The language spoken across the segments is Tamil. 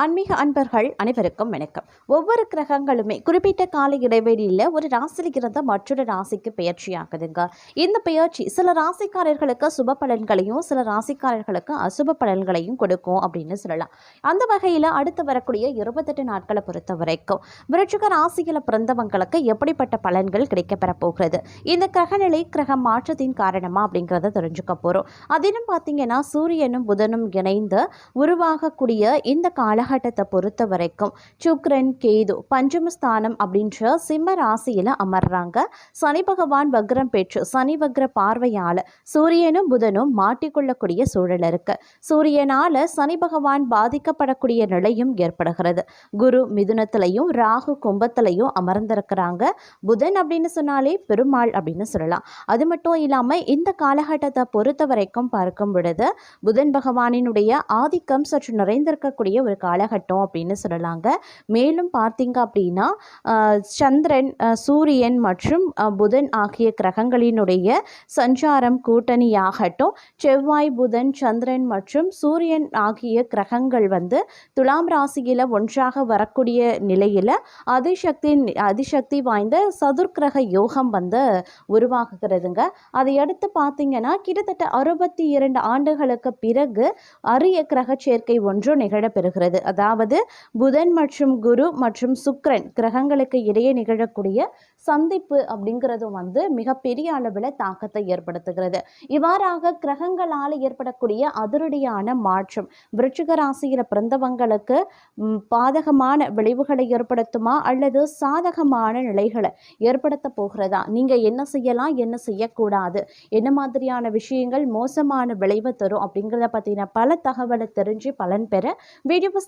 ஆன்மீக அன்பர்கள் அனைவருக்கும் வணக்கம். ஒவ்வொரு கிரகங்களுமே குறிப்பிட்ட கால இடைவெளியில் ஒரு ராசியில் இருந்த மற்றொரு ராசிக்கு பெயர்ச்சி ஆகுதுங்க இந்த பெயர்ச்சி சில ராசிக்காரர்களுக்கு சுப பலன்களையும் சில ராசிக்காரர்களுக்கு அசுப பலன்களையும் கொடுக்கும் அப்படின்னு சொல்லலாம். அந்த வகையில் அடுத்து வரக்கூடிய இருபத்தெட்டு நாட்களை பொறுத்த வரைக்கும் விருட்சிக ராசியில் பிறந்தவங்களுக்கு எப்படிப்பட்ட பலன்கள் கிடைக்கப்பெற போகிறது? இந்த கிரகநிலை கிரக மாற்றத்தின் காரணமா அப்படிங்கிறத தெரிஞ்சுக்க போகிறோம் அதிலும் பார்த்தீங்கன்னா சூரியனும் புதனும் இணைந்து உருவாகக்கூடிய இந்த கால காலகட்டத்தை பொறுத்த வரைக்கும் சுக்ரன் கேது பஞ்சமஸ்தானம் அப்படின்ற சிம்ம ராசியில் அமர்றாங்க. சனி பகவான் வக்ரம் பெற்று சனி வக்ர பார்வையால் சூரியனும் புதனும் மாட்டிக்கொள்ளக்கூடிய சூழல் இருக்கு. சூரியனால் சனி பகவான் பாதிக்கப்படக்கூடிய நிலையும் ஏற்படுகிறது. குரு மிதுனத்திலையும் ராகு கும்பத்திலையும் அமர்ந்திருக்கிறாங்க. புதன் அப்படின்னு சொன்னாலே பெருமாள் அப்படின்னு சொல்லலாம். அது மட்டும் இல்லாமல் இந்த காலகட்டத்தை பொறுத்த வரைக்கும் பார்க்கும் பொழுது புதன் பகவானினுடைய ஆதிக்கம் சற்று நிறைந்திருக்கக்கூடிய ஒரு கால காலகட்டம் அப்படின்னு சொல்லலாங்க. மேலும் பார்த்திங்க அப்படின்னா சந்திரன் சூரியன் மற்றும் புதன் ஆகிய கிரகங்களினுடைய சஞ்சாரம் கூட்டணியாகட்டும். செவ்வாய் புதன் சந்திரன் மற்றும் சூரியன் ஆகிய கிரகங்கள் வந்து துலாம் ராசியில் ஒன்றாக வரக்கூடிய நிலையில் அதிசக்தி அதிசக்தி வாய்ந்த சதுர்கிரக யோகம் வந்து உருவாகுகிறதுங்க அதை அடுத்து பார்த்தீங்கன்னா கிட்டத்தட்ட அறுபத்தி இரண்டு ஆண்டுகளுக்கு பிறகு அரிய கிரக சேர்க்கை ஒன்று நிகழப்பெறுகிறது அதாவது புதன் மற்றும் குரு மற்றும் சுக்கிரன் கிரகங்களுக்கு இடையே நிகழக்கூடிய சந்திப்பு அப்படிங்கிறதும் வந்து மிகப்பெரிய அளவில் தாக்கத்தை ஏற்படுத்துகிறது. இவ்வாறாக கிரகங்களால் ஏற்படக்கூடிய அதிரடியான மாற்றம் விருச்சிக ராசியில் பிறந்தவங்களுக்கு பாதகமான விளைவுகளை ஏற்படுத்துமா அல்லது சாதகமான நிலைகளை ஏற்படுத்த போகிறதா? நீங்கள் என்ன செய்யலாம் என்ன செய்யக்கூடாது? என்ன மாதிரியான விஷயங்கள் மோசமான விளைவை தரும் அப்படிங்கிறத பற்றின பல தகவலை தெரிஞ்சு பலன் பெற வீடியோ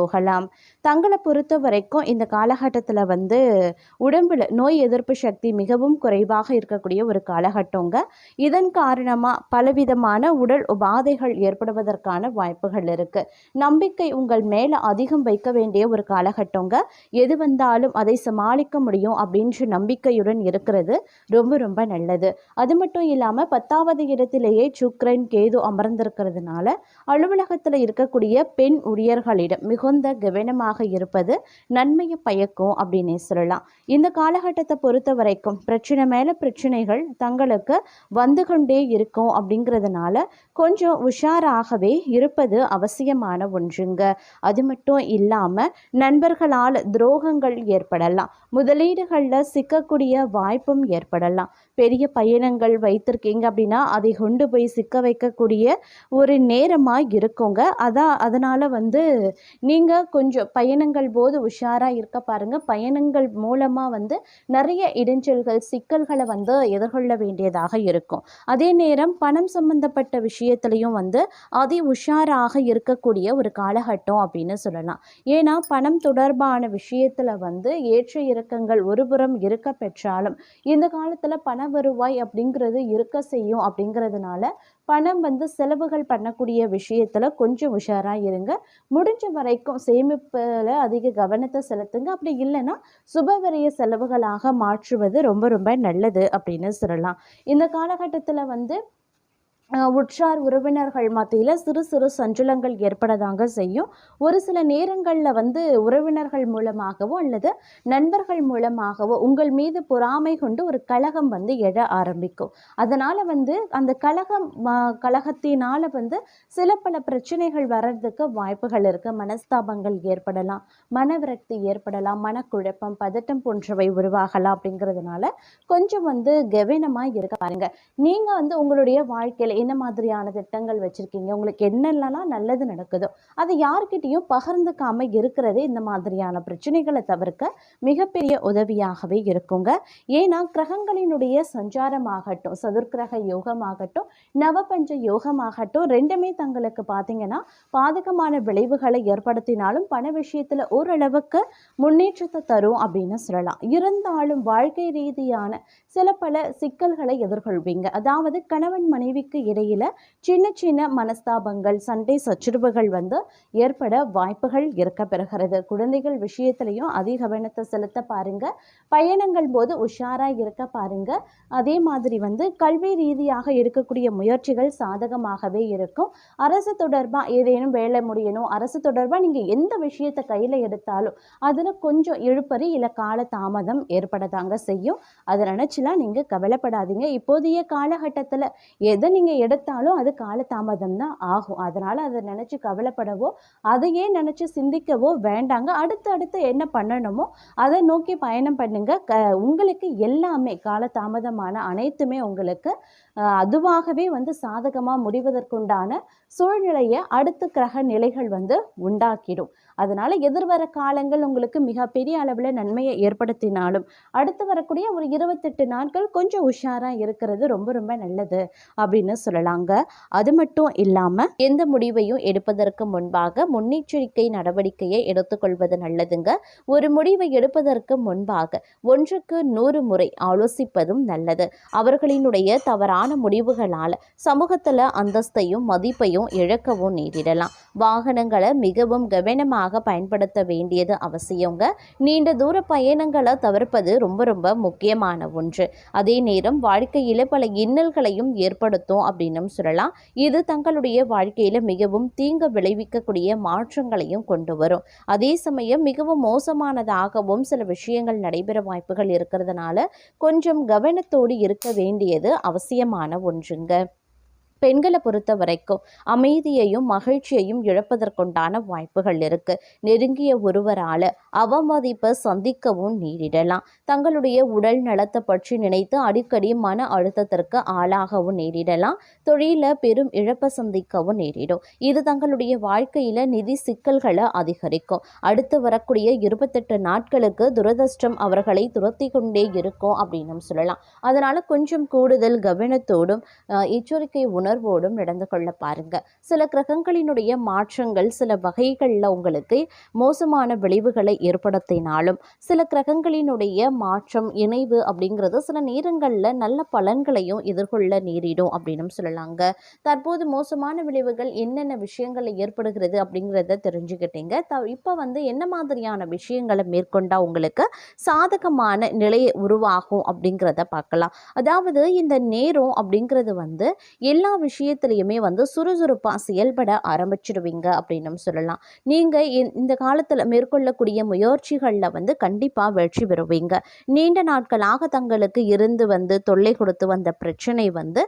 போகலாம். தங்களை பொறுத்த வரைக்கும் இந்த காலகட்டத்தில் வந்து உடம்பில் நோய் எதிர்ப்பு சக்தி மிகவும் குறைவாக இருக்கக்கூடிய ஒரு காலகட்டங்க. இதன் காரணமாக பலவிதமான உடல் உபாதைகள் ஏற்படுவதற்கான வாய்ப்புகள் இருக்குது நம்பிக்கை உங்கள் மேலே அதிகம் வைக்க வேண்டிய ஒரு காலகட்டங்க. எது வந்தாலும் அதை சமாளிக்க முடியும் அப்படின்ற நம்பிக்கையுடன் இருக்கிறது ரொம்ப ரொம்ப நல்லது. அது மட்டும் இல்லாமல் பத்தாவது இடத்திலேயே சுக்ரன் கேது அமர்ந்திருக்கிறதுனால அலுவலகத்தில் இருக்கக்கூடிய பெண் ஊழியர்களிடம் மிக மிகுந்த கவனமாக இருப்பது நன்மையை பயக்கும் அப்படின்னே சொல்லலாம். இந்த காலகட்டத்தை பொறுத்த வரைக்கும் பிரச்சனை மேலே பிரச்சனைகள் தங்களுக்கு வந்து கொண்டே இருக்கும் அப்படிங்கிறதுனால கொஞ்சம் உஷாராகவே இருப்பது அவசியமான ஒன்றுங்க. அது மட்டும் இல்லாமல் நண்பர்களால் துரோகங்கள் ஏற்படலாம். முதலீடுகளில் சிக்கக்கூடிய வாய்ப்பும் ஏற்படலாம். பெரிய பயணங்கள் வைத்திருக்கீங்க அப்படின்னா அதை கொண்டு போய் சிக்க வைக்கக்கூடிய ஒரு நேரமாக இருக்குங்க. அதான் அதனால் வந்து நீங்கள் கொஞ்சம் பயணங்கள் போது உஷாராக இருக்க பாருங்கள் பயணங்கள் மூலமாக வந்து நிறைய இடைஞ்சல்கள் சிக்கல்களை வந்து எதிர்கொள்ள வேண்டியதாக இருக்கும். அதே நேரம் பணம் சம்பந்தப்பட்ட விஷயத்துலையும் வந்து அதி உஷாராக இருக்கக்கூடிய ஒரு காலகட்டம் அப்படின்னு சொல்லலாம். ஏன்னா பணம் தொடர்பான விஷயத்தில் வந்து ஏற்ற இறக்கங்கள் ஒருபுறம் இருக்க பெற்றாலும் இந்த காலத்தில் பண வருவாய் அப்படிங்கிறது இருக்க செய்யும் அப்படிங்கிறதுனால பணம் வந்து செலவுகள் பண்ணக்கூடிய விஷயத்தில் கொஞ்சம் உஷாராக இருங்க. முடிஞ்ச வரைக்கும் சேமிப்பில் அதிக கவனத்தை செலுத்துங்க. அப்படி இல்லைன்னா சுபவரிய செலவுகளாக மாற்றுவது ரொம்ப ரொம்ப நல்லது அப்படின்னு சொல்லலாம். இந்த காலகட்டத்தில் வந்து உற்றார் உறவினர்கள் மத்தியில் சிறு சிறு சஞ்சலங்கள் ஏற்படதாங்க செய்யும். ஒரு சில நேரங்களில் வந்து உறவினர்கள் மூலமாகவோ அல்லது நண்பர்கள் மூலமாகவோ உங்கள் மீது பொறாமை கொண்டு ஒரு கழகம் வந்து எழ ஆரம்பிக்கும். அதனால் வந்து அந்த கலகம் கழகத்தினால் வந்து சில பல பிரச்சனைகள் வர்றதுக்கு வாய்ப்புகள் இருக்குது மனஸ்தாபங்கள் ஏற்படலாம் மனவிரக்தி ஏற்படலாம் மனக்குழப்பம் பதட்டம் போன்றவை உருவாகலாம் அப்படிங்கிறதுனால கொஞ்சம் வந்து கவனமாக இருக்க பாருங்கள் நீங்கள் வந்து உங்களுடைய வாழ்க்கையில் என்ன மாதிரியான திட்டங்கள் வச்சுருக்கீங்க? உங்களுக்கு என்னென்னலாம் நல்லது நடக்குதோ அதை யார்கிட்டயும் பகிர்ந்துக்காம இருக்கிறதே இந்த மாதிரியான பிரச்சனைகளை தவிர்க்க மிகப்பெரிய உதவியாகவே இருக்குங்க. ஏன்னா கிரகங்களினுடைய சஞ்சாரமாகட்டும் சதுர்கிரக யோகமாகட்டும் நவபஞ்ச யோகமாகட்டும் ரெண்டுமே தங்களுக்கு பார்த்தீங்கன்னா பாதகமான விளைவுகளை ஏற்படுத்தினாலும் பண விஷயத்தில் ஓரளவுக்கு முன்னேற்றத்தை தரும் அப்படின்னு சொல்லலாம். இருந்தாலும் வாழ்க்கை ரீதியான சில பல சிக்கல்களை எதிர்கொள்வீங்க. அதாவது கணவன் மனைவிக்கு இடையில் சின்ன சின்ன மனஸ்தாபங்கள் சண்டை சச்சுரவுகள் வந்து ஏற்பட வாய்ப்புகள் இருக்க பெறுகிறது. குழந்தைகள் விஷயத்திலையும் அதிக கவனத்தை செலுத்த பாருங்க. பயணங்கள் போது உஷாராக இருக்க பாருங்க. அதே மாதிரி வந்து கல்வி ரீதியாக இருக்கக்கூடிய முயற்சிகள் சாதகமாகவே இருக்கும். அரசு தொடர்பாக ஏதேனும் வேலை முடியணும். அரசு தொடர்பாக நீங்கள் எந்த விஷயத்தை கையில் எடுத்தாலும் அதில் கொஞ்சம் இழுப்பறி இல்லை கால தாமதம் ஏற்படதாங்க செய்யும். அதை நினச்சிலாம் நீங்கள் கவலைப்படாதீங்க. இப்போதைய காலகட்டத்தில் எதை நீங்கள் எடுத்தாலும் அது காலதாமதம் தான் ஆகும். அதனால் அதை நினச்சி கவலைப்படவோ அதையே நினச்சி சிந்திக்கவோ வேண்டாங்க. அடுத்து அடுத்து என்ன பண்ணணுமோ அதை நோக்கி பயணம் பண்ணுங்க. க உங்களுக்கு எல்லாமே காலதாமதமான அனைத்துமே உங்களுக்கு அதுவாகவே வந்து சாதகமாக முடிவதற்குண்டான சூழ்நிலையை அடுத்த கிரக நிலைகள் வந்து உண்டாக்கிடும். அதனால எதிர்வர காலங்கள் உங்களுக்கு மிகப்பெரிய அளவில் நன்மையை ஏற்படுத்தினாலும் அடுத்து வரக்கூடிய ஒரு இருபத்தெட்டு நாட்கள் கொஞ்சம் உஷாராக இருக்கிறது ரொம்ப ரொம்ப நல்லது அப்படின்னு சொல்லலாங்க. அது மட்டும் இல்லாமல் எந்த முடிவையும் எடுப்பதற்கு முன்பாக முன்னெச்சரிக்கை நடவடிக்கையை எடுத்துக்கொள்வது நல்லதுங்க. ஒரு முடிவை எடுப்பதற்கு முன்பாக ஒன்றுக்கு நூறு முறை ஆலோசிப்பதும் நல்லது. அவர்களினுடைய தவறான முடிவுகளால் சமூகத்தில் அந்தஸ்தையும் மதிப்பையும் இழக்கவும் நேரிடலாம். வாகனங்களை மிகவும் கவனமாக பயன்படுத்த வேண்டியது அவசியங்க. நீண்ட தூர பயணங்களை தவிர்ப்பது ரொம்ப ரொம்ப முக்கியமான ஒன்று. அதே நேரம் வாழ்க்கையில் பல இன்னல்களையும் ஏற்படுத்தும் அப்படின்னு சொல்லலாம். இது தங்களுடைய வாழ்க்கையில் மிகவும் தீங்கு விளைவிக்கக்கூடிய மாற்றங்களையும் கொண்டு வரும். அதே சமயம் மிகவும் மோசமானதாகவும் சில விஷயங்கள் நடைபெற வாய்ப்புகள் இருக்கிறதுனால கொஞ்சம் கவனத்தோடு இருக்க வேண்டியது அவசியமான ஒன்றுங்க. பெண்களை பொறுத்த வரைக்கும் அமைதியையும் மகிழ்ச்சியையும் இழப்பதற்குண்டான வாய்ப்புகள் இருக்கு. நெருங்கிய ஒருவரால் அவமதிப்பை சந்திக்கவும் நேரிடலாம். தங்களுடைய உடல் நலத்தை பற்றி நினைத்து அடிக்கடி மன அழுத்தத்திற்கு ஆளாகவும் நேரிடலாம். தொழில பெரும் இழப்பை சந்திக்கவும் நேரிடும். இது தங்களுடைய வாழ்க்கையில நிதி சிக்கல்களை அதிகரிக்கும். அடுத்து வரக்கூடிய இருபத்தெட்டு நாட்களுக்கு துரதிருஷ்டம் அவர்களை துரத்தி கொண்டே இருக்கும் அப்படின்னு சொல்லலாம். அதனால கொஞ்சம் கூடுதல் கவனத்தோடும் எச்சரிக்கை எச்சரிக்கை உணர்வோடும் நடந்து கொள்ள பாருங்க. சில கிரகங்களினுடைய மாற்றங்கள் சில வகைகளில் உங்களுக்கு மோசமான விளைவுகளை ஏற்படுத்தினாலும் சில கிரகங்களினுடைய மாற்றம் இணைவு அப்படிங்கிறது சில நேரங்களில் நல்ல பலன்களையும் எதிர்கொள்ள நேரிடும் அப்படின்னு சொல்லலாங்க. தற்போது மோசமான விளைவுகள் என்னென்ன விஷயங்களை ஏற்படுகிறது அப்படிங்கிறத தெரிஞ்சுக்கிட்டீங்க. த இப்போ வந்து என்ன மாதிரியான விஷயங்களை மேற்கொண்டா உங்களுக்கு சாதகமான நிலையை உருவாகும் அப்படிங்கிறத பார்க்கலாம். அதாவது இந்த நேரம் அப்படிங்கிறது வந்து எல்லா விஷயத்துலையுமே வந்து சுறுசுறுப்பாக செயல்பட ஆரம்பிச்சிடுவீங்க அப்படின்னு சொல்லலாம். நீங்கள் இந்த காலத்தில் மேற்கொள்ளக்கூடிய முயற்சிகளில் வந்து கண்டிப்பாக வெற்றி பெறுவீங்க. நீண்ட நாட்களாக தங்களுக்கு இருந்து வந்து தொல்லை கொடுத்து வந்த பிரச்சனை வந்து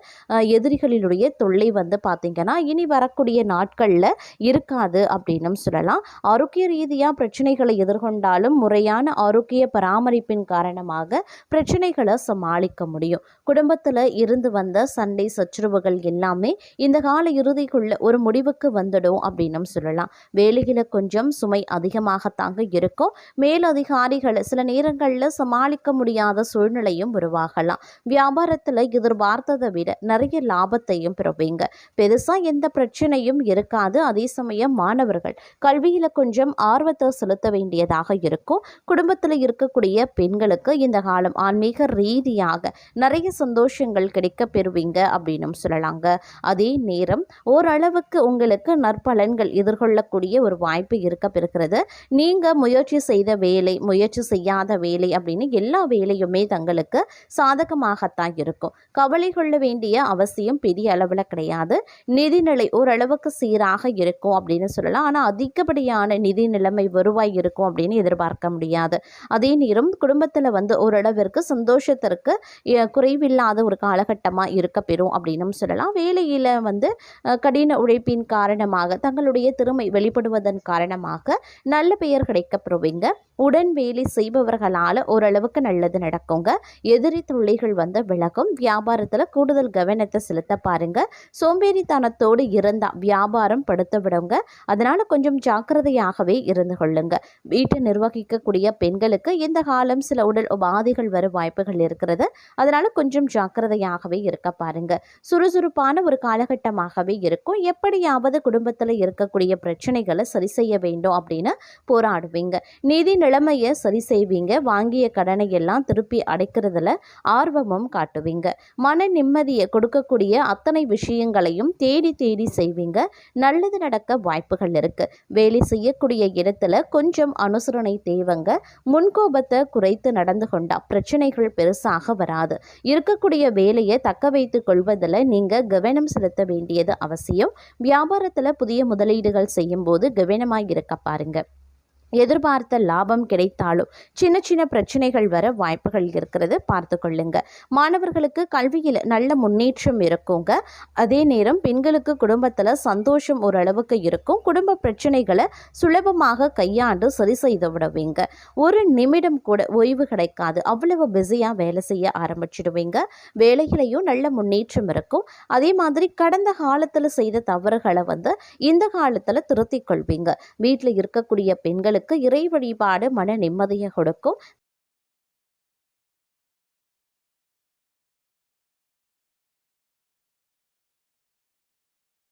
எதிரிகளினுடைய தொல்லை வந்து பார்த்திங்கன்னா இனி வரக்கூடிய நாட்களில் இருக்காது அப்படின்னு சொல்லலாம். ஆரோக்கிய ரீதியாக பிரச்சனைகளை எதிர்கொண்டாலும் முறையான ஆரோக்கிய பராமரிப்பின் காரணமாக பிரச்சனைகளை சமாளிக்க முடியும். குடும்பத்தில் இருந்து வந்த சண்டை சச்சுரவுகள் எல்லாம் எல்லாமே இந்த கால இறுதிக்குள்ள ஒரு முடிவுக்கு வந்துடும் அப்படின்னு சொல்லலாம். வேலையில் கொஞ்சம் சுமை அதிகமாகத்தாங்க இருக்கும். மேலதிகாரிகள் சில நேரங்களில் சமாளிக்க முடியாத சூழ்நிலையும் உருவாகலாம். வியாபாரத்தில் எதிர்பார்த்ததை விட நிறைய லாபத்தையும் பெறுவீங்க. பெருசாக எந்த பிரச்சனையும் இருக்காது. அதே சமயம் மாணவர்கள் கல்வியில் கொஞ்சம் ஆர்வத்தை செலுத்த வேண்டியதாக இருக்கும். குடும்பத்தில் இருக்கக்கூடிய பெண்களுக்கு இந்த காலம் ஆன்மீக ரீதியாக நிறைய சந்தோஷங்கள் கிடைக்க பெறுவீங்க அப்படின்னு சொல்லலாங்க. அதே நேரம் ஓரளவுக்கு உங்களுக்கு நற்பலன்கள் எதிர்கொள்ளக்கூடிய ஒரு வாய்ப்பு இருக்க பெறுகிறது நீங்கள் முயற்சி செய்த வேலை முயற்சி செய்யாத வேலை அப்படின்னு எல்லா வேலையுமே தங்களுக்கு சாதகமாகத்தான் இருக்கும். கவலை கொள்ள வேண்டிய அவசியம் பெரிய அளவில் கிடையாது. நிதிநிலை ஓரளவுக்கு சீராக இருக்கும் அப்படின்னு சொல்லலாம். ஆனால் அதிகப்படியான நிதி நிலைமை வருவாய் இருக்கும் அப்படின்னு எதிர்பார்க்க முடியாது. அதே நேரம் குடும்பத்தில் வந்து ஓரளவிற்கு சந்தோஷத்திற்கு குறைவில்லாத ஒரு காலகட்டமாக இருக்க பெறும் அப்படின்னும் சொல்லலாம். வேலையில் வந்து கடின உழைப்பின் காரணமாக தங்களுடைய திறமை வெளிப்படுவதன் காரணமாக நல்ல பெயர் கிடைக்கப்பெறுவீங்க. உடன் வேலை செய்பவர்களால் ஓரளவுக்கு நல்லது நடக்குங்க. எதிரி தொல்லைகள் வந்து விலகும். வியாபாரத்தில் கூடுதல் கவனத்தை செலுத்த பாருங்க. சோம்பேறித்தனத்தோடு இருந்தால் வியாபாரம் படுத்த விடுங்க. அதனால் கொஞ்சம் ஜாக்கிரதையாகவே இருந்து கொள்ளுங்க. வீட்டை நிர்வகிக்கக்கூடிய பெண்களுக்கு இந்த காலம் சில உடல் உபாதைகள் வர வாய்ப்புகள் இருக்கிறது. அதனால் கொஞ்சம் ஜாக்கிரதையாகவே இருக்க பாருங்க. சுறுசுறுப்பாக சிறப்பான ஒரு காலகட்டமாகவே இருக்கும். எப்படியாவது குடும்பத்தில் இருக்கக்கூடிய பிரச்சனைகளை சரி செய்ய வேண்டும் அப்படின்னு போராடுவீங்க. நிதி நிலைமையை சரி செய்வீங்க. வாங்கிய கடனை எல்லாம் திருப்பி அடைக்கிறதுல ஆர்வமும் காட்டுவீங்க. மன நிம்மதியை கொடுக்கக்கூடிய அத்தனை விஷயங்களையும் தேடி தேடி செய்வீங்க. நல்லது நடக்க வாய்ப்புகள் இருக்கு. வேலை செய்யக்கூடிய இடத்துல கொஞ்சம் அனுசரணை தேவைங்க. முன்கோபத்தை குறைத்து நடந்து கொண்டா பிரச்சனைகள் பெருசாக வராது. இருக்கக்கூடிய வேலையை தக்க வைத்து கொள்வதில் நீங்கள் கவனம் செலுத்த வேண்டியது அவசியம். வியாபாரத்தில் புதிய முதலீடுகள் செய்யும்போது கவனமாக இருக்க பாருங்க. எதிர்பார்த்த லாபம் கிடைத்தாலும் சின்ன சின்ன பிரச்சனைகள் வர வாய்ப்புகள் இருக்கிறது. பார்த்து கொள்ளுங்க. மாணவர்களுக்கு கல்வியில் நல்ல முன்னேற்றம் இருக்குங்க. அதே நேரம் பெண்களுக்கு குடும்பத்தில் சந்தோஷம் ஓரளவுக்கு இருக்கும். குடும்ப பிரச்சனைகளை சுலபமாக கையாண்டு சரி செய்து விடுவீங்க. ஒரு நிமிடம் கூட ஓய்வு கிடைக்காது. அவ்வளவு பிஸியாக வேலை செய்ய ஆரம்பிச்சிடுவீங்க. வேலையிலையும் நல்ல முன்னேற்றம் இருக்கும். அதே மாதிரி கடந்த காலத்தில் செய்த தவறுகளை வந்து இந்த காலத்தில் திருத்திக் கொள்வீங்க. வீட்டில் இருக்கக்கூடிய பெண்களுக்கு இறை வழிபாடு மன நிம்மதியை கொடுக்கும்.